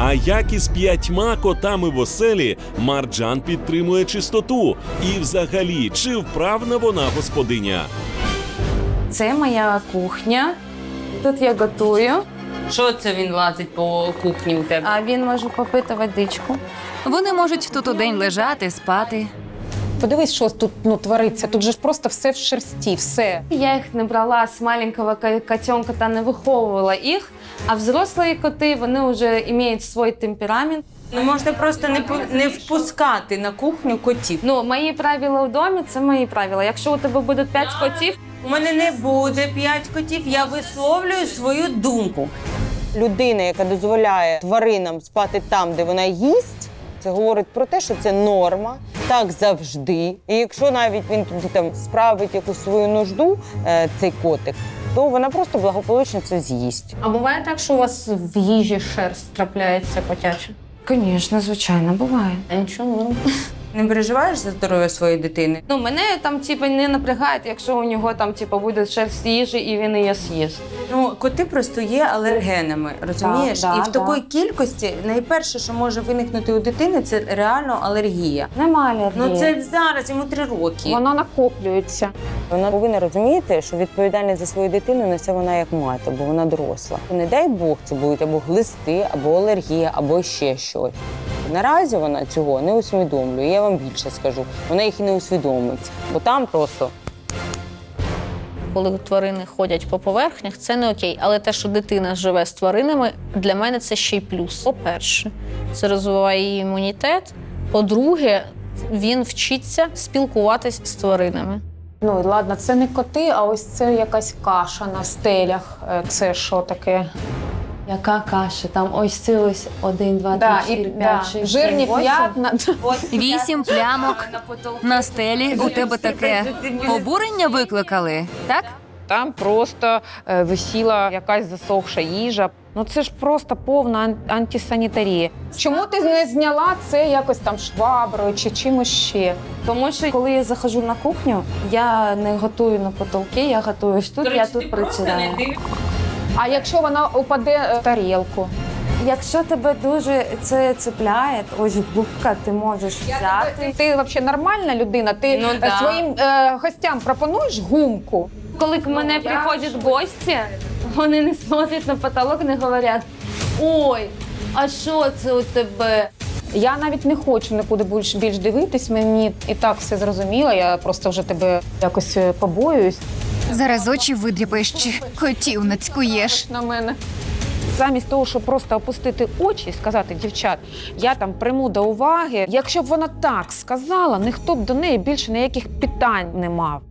А як із п'ятьма котами в оселі Марджан підтримує чистоту? І взагалі, чи вправна вона господиня? Це моя кухня. Тут я готую, Що це він лазить по кухні у тебе? а він може попити водичку. Вони можуть тут у день лежати, спати. Подивись, що тут ну, твориться. Тут же ж просто все в шерсті, все. Я їх не брала з маленького ка- котенка та не виховувала їх. А взрослі коти вони вже мають свій темперамент. Ну можна просто не не впускати на кухню котів. Ну, мої правила в домі це мої правила. Якщо у тебе буде п'ять котів, У мене не буде п'ять котів. Я висловлюю свою думку. людина, яка дозволяє тваринам спати там, де вона їсть, це говорить про те, що це норма, так завжди. І якщо навіть він тоді там справить якусь свою нужду, е, цей котик, то вона просто благополучно це з'їсть. А буває так, що у вас в їжі шерсть трапляється котяча? звісно, звичайно, буває. А нічого, ну. Не переживаєш за здоров'я своєї дитини? Ну, мене там типу, не напрягає, якщо у нього там типу, буде шерсть їжі і він її з'їсть. Ну, коти просто є алергенами, розумієш? Да, І в такої да. кількості найперше, що може виникнути у дитини, це реально алергія. Нема алергії. Ну це зараз йому три роки. Воно накоплюється. Вона повинна розуміти, що відповідальність за свою дитину несе вона як мати, бо вона доросла. Не дай Бог, це будуть або глисти, або алергія, або ще щось. Наразі вона цього не усвідомлює. Я вам більше скажу. Вона їх і не усвідомить, бо там просто Коли тварини ходять по поверхнях, це не окей. Але те, що дитина живе з тваринами, для мене це ще й плюс. По-перше, це розвиває її імунітет. По-друге, він вчиться спілкуватись з тваринами. Ну ладно, це не коти, а ось це якась каша на стелях. Е, Це що таке? Яка каша? Там ось це ось один, два, Да, три, і, чотири, да, п'ять, шість, жирні сім, п'ятна. Вісім плямок на стелі. У тебе таке обурення викликали, так? Там просто е, висіла якась засохша їжа. Ну це ж просто повна ан- антисанітарія. Чому ти не зняла це якось там шваброю чи чимось ще? Тому що коли я заходжу на кухню, я не готую на потолки, я готую тут, я тут працюю. А якщо вона упаде е, в тарілку? Якщо тебе дуже це цепляє, ось губка, ти можеш взяти. Ти взагалі нормальна людина? Ти Ну, е, да. своїм е, гостям пропонуєш гумку? Коли к мене приходять гості, вони не смотрять на потолок, не говорять: ой, а що це у тебе? Я навіть не хочу нікуди більш, більш дивитись. Мені і так все зрозуміло. Я просто вже тебе якось е, побоююсь Зараз очі видріпаєш чи котів нацькуєш. на мене. Замість того, щоб просто опустити очі і сказати, дівчат, я там прийму до уваги. Якщо б вона так сказала, ніхто б до неї більше ніяких питань не мав.